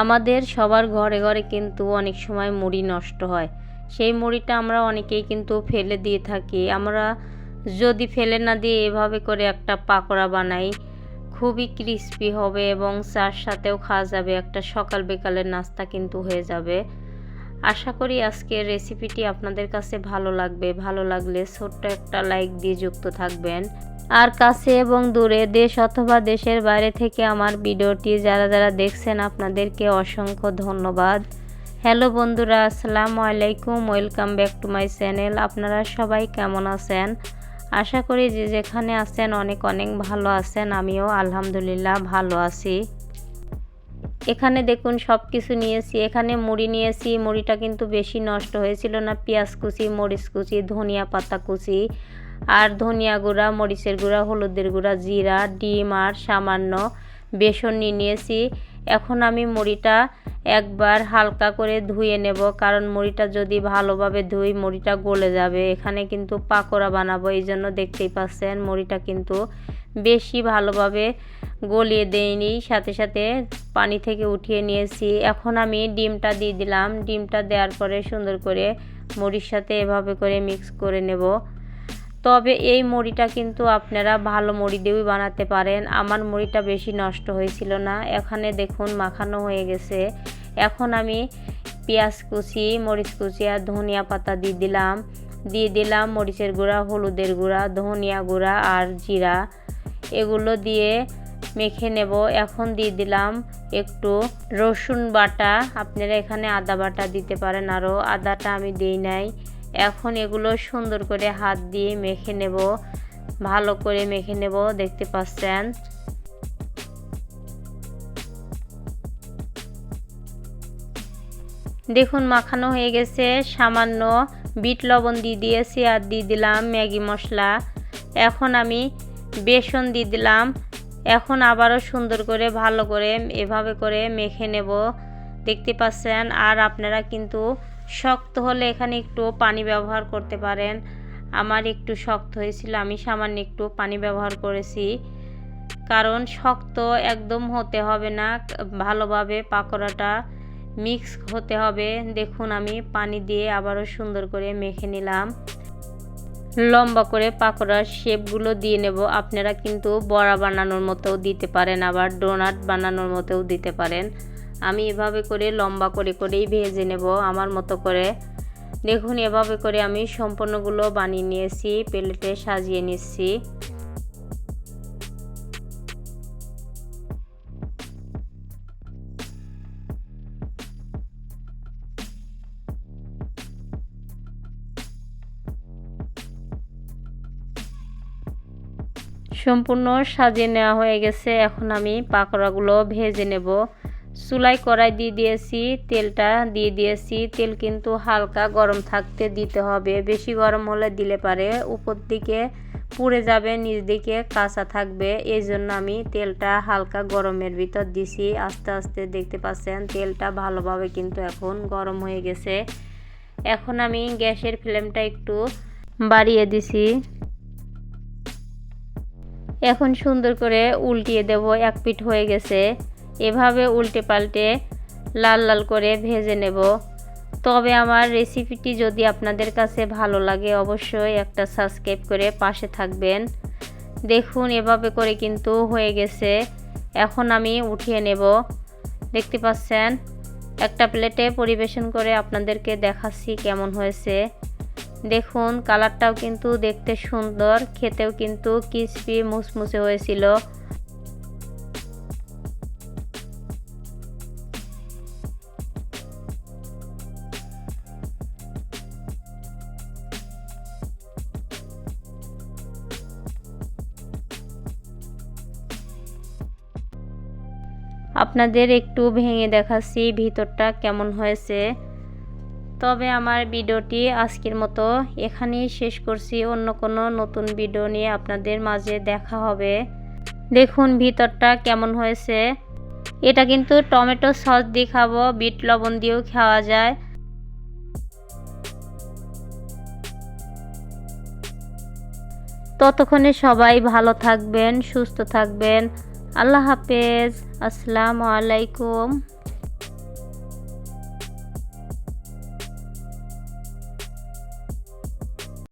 আমাদের সবার ঘরে ঘরে কিন্তু অনেক সময় মুড়ি নষ্ট হয়। সেই মুড়িটা আমরা অনেকেই কিন্তু ফেলে দিয়ে থাকি। আমরা যদি ফেলে না দিয়ে এভাবে করে একটা পাকোড়া বানাই, খুবই ক্রিস্পি হবে এবং চার সাথেও খাওয়া যাবে। একটা সকাল বিকালের নাস্তা কিন্তু হয়ে যাবে। আশা করি আজকের রেসিপিটি আপনাদের কাছে ভালো লাগবে। ভালো লাগলে ছোট্ট একটা লাইক দিয়ে যুক্ত থাকবেন। আর কাছে এবং দূরে দেশ অথবা দেশের বাইরে থেকে আমার ভিডিওটি যারা যারা দেখছেন, আপনাদেরকে অসংখ্য ধন্যবাদ। হ্যালো বন্ধুরা, আসসালামু আলাইকুম welcome back to my channel আপনারা সবাই কেমন আছেন? আশা করি যে যেখানে আছেন অনেক অনেক ভালো আছেন, আমিও আলহামদুলিল্লাহ ভালো আছি। এখানে দেখুন সব কিছু নিয়েছি, এখানে মুড়ি নিয়েছি, মুড়িটা কিন্তু বেশি নষ্ট হয়েছিল না, পেঁয়াজ কুচি, মরিচ কুচি, ধনিয়া পাতা কুচি, আর ধনিয়া গুঁড়া, মরিচের গুঁড়া, হলুদের গুঁড়া, জিরা, ডিম আর সামান্য বেসন নিয়ে নিয়েছি। এখন আমি মুড়িটা একবার হালকা করে ধুয়ে নেব, কারণ মুড়িটা যদি ভালোভাবে ধুই মুড়িটা গলে যাবে। এখানে কিন্তু পাকোড়া বানাবো, এই জন্য দেখতেই পাচ্ছেন মুড়িটা কিন্তু বেশি ভালোভাবে গলিয়ে দেয়নি সাথে সাথে পানি থেকে উঠিয়ে নিয়েছি। এখন আমি ডিমটা দিয়ে দিলাম। ডিমটা দেওয়ার পরে সুন্দর করে মুড়ির সাথে এভাবে করে মিক্স করে নেব। তবে এই মুড়িটা কিন্তু আপনারা ভালো মুড়ি দিয়েও বানাতে পারেন। আমার মুড়িটা বেশি নষ্ট হয়েছিল না। এখানে দেখুন মাখানো হয়ে গেছে। এখন আমি পেঁয়াজ কুচি, মরিচ কুচি আর ধনিয়া পাতা দিয়ে দিলাম। দিয়ে দিলাম মরিচের গুঁড়া, হলুদের গুঁড়া, ধনিয়া গুঁড়া আর জিরা। এগুলো দিয়ে মেখে নেব। এখন দিয়ে দিলাম একটু রসুন বাটা। আপনারা এখানে আদা বাটা দিতে পারেন আরও আদাটা আমি দিই নাই। এখন এগুলো সুন্দর করে হাত দিয়ে মেখে নেব। ভালো করে মেখে নেব, দেখতে পাচ্ছেন? দেখুন, মাখানো হয়ে গেছে। সামান্য বিট লবণ দিয়ে দিয়েছি আর দিয়ে দিলাম ম্যাগি মশলা। এখন আমি বেসন দিয়ে দিলাম এখন আবারও সুন্দর করে, ভালো করে, এভাবে করে মেখে নেব। দেখতে পাচ্ছেন? আর আপনারা কিন্তু শক্ত হলে এখানে একটু পানি ব্যবহার করতে পারেন। আমার একটু শক্ত হয়েছিল, আমি সামান্য একটু পানি ব্যবহার করেছি। কারণ শক্ত একদম হতে হবে না, ভালোভাবে পাকোড়াটা মিক্স হতে হবে। দেখুন, আমি পানি দিয়ে আবারও সুন্দর করে মেখে নিলাম। লম্বা করে পাকোড়ার শেপগুলো দিয়ে নেব। আপনারা কিন্তু বড়া বানানোর মতোও দিতে পারেন, আবার ডোনাট বানানোর মতোও দিতে পারেন। আমি এভাবে করে লম্বা করে করেই ভেজে নেব। আমার মতো করে। দেখুন, এভাবে করে আমি সম্পূর্ণগুলো বানিয়ে নিয়েছি, প্লেটে সাজিয়ে নিচ্ছি। সম্পূর্ণ সাজিয়ে নেওয়া হয়ে গেছে। এখন আমি পাকোড়াগুলো ভেজে নেব। চুলাই কড়াই দিয়ে দিয়েছি, তেলটা দিয়ে দিয়েছি। তেল কিন্তু হালকা গরম থাকতে দিতে হবে। বেশি গরম হলে দিলে পারে, উপর দিকে পুড়ে যাবে, নিচ দিকে কাঁচা থাকবে। এই জন্য আমি তেলটা হালকা গরমের ভিতর দিছি। আস্তে আস্তে দেখতে পাচ্ছেন, তেলটা ভালোভাবে কিন্তু এখন গরম হয়ে গেছে। এখন আমি গ্যাসের ফ্লেমটা একটু বাড়িয়ে দিছি। এখন সুন্দর করে উল্টিয়ে দেব, এক পিঠ হয়ে গেছে। এভাবে উল্টে পাল্টে লাল লাল করে ভেজে নেব। তবে আমার রেসিপিটি যদি আপনাদের কাছে ভালো লাগে, অবশ্যই একটা সাবস্ক্রাইব করে পাশে থাকবেন। দেখুন, এভাবে করে কিন্তু হয়ে গেছে। এখন আমি উঠিয়ে নেব। দেখতে পাচ্ছেন, একটা প্লেটে পরিবেশন করে আপনাদেরকে দেখাচ্ছি কেমন হয়েছে। দেখুন, কালারটাও কিন্তু দেখতে সুন্দর, খেতেও কিন্তু ক্রিসপি মুসমুসে হয়েছিল। আপনাদের একটু ভেঙে দেখাচ্ছি ভিতরটা কেমন হয়েছে। তবে আমার ভিডিওটি আজকের মতো এখানেই শেষ করছি। অন্য কোনো নতুন ভিডিও নিয়ে আপনাদের মাঝে দেখা হবে। দেখুন ভিতরটা কেমন হয়েছে। এটা কিন্তু টমেটো সস দিয়ে খাব, বিট লবণ দিয়েও খাওয়া যায়। ততক্ষণে সবাই ভালো থাকবেন, সুস্থ থাকবেন। আল্লাহ হাফেজ। আসসালামু আলাইকুম।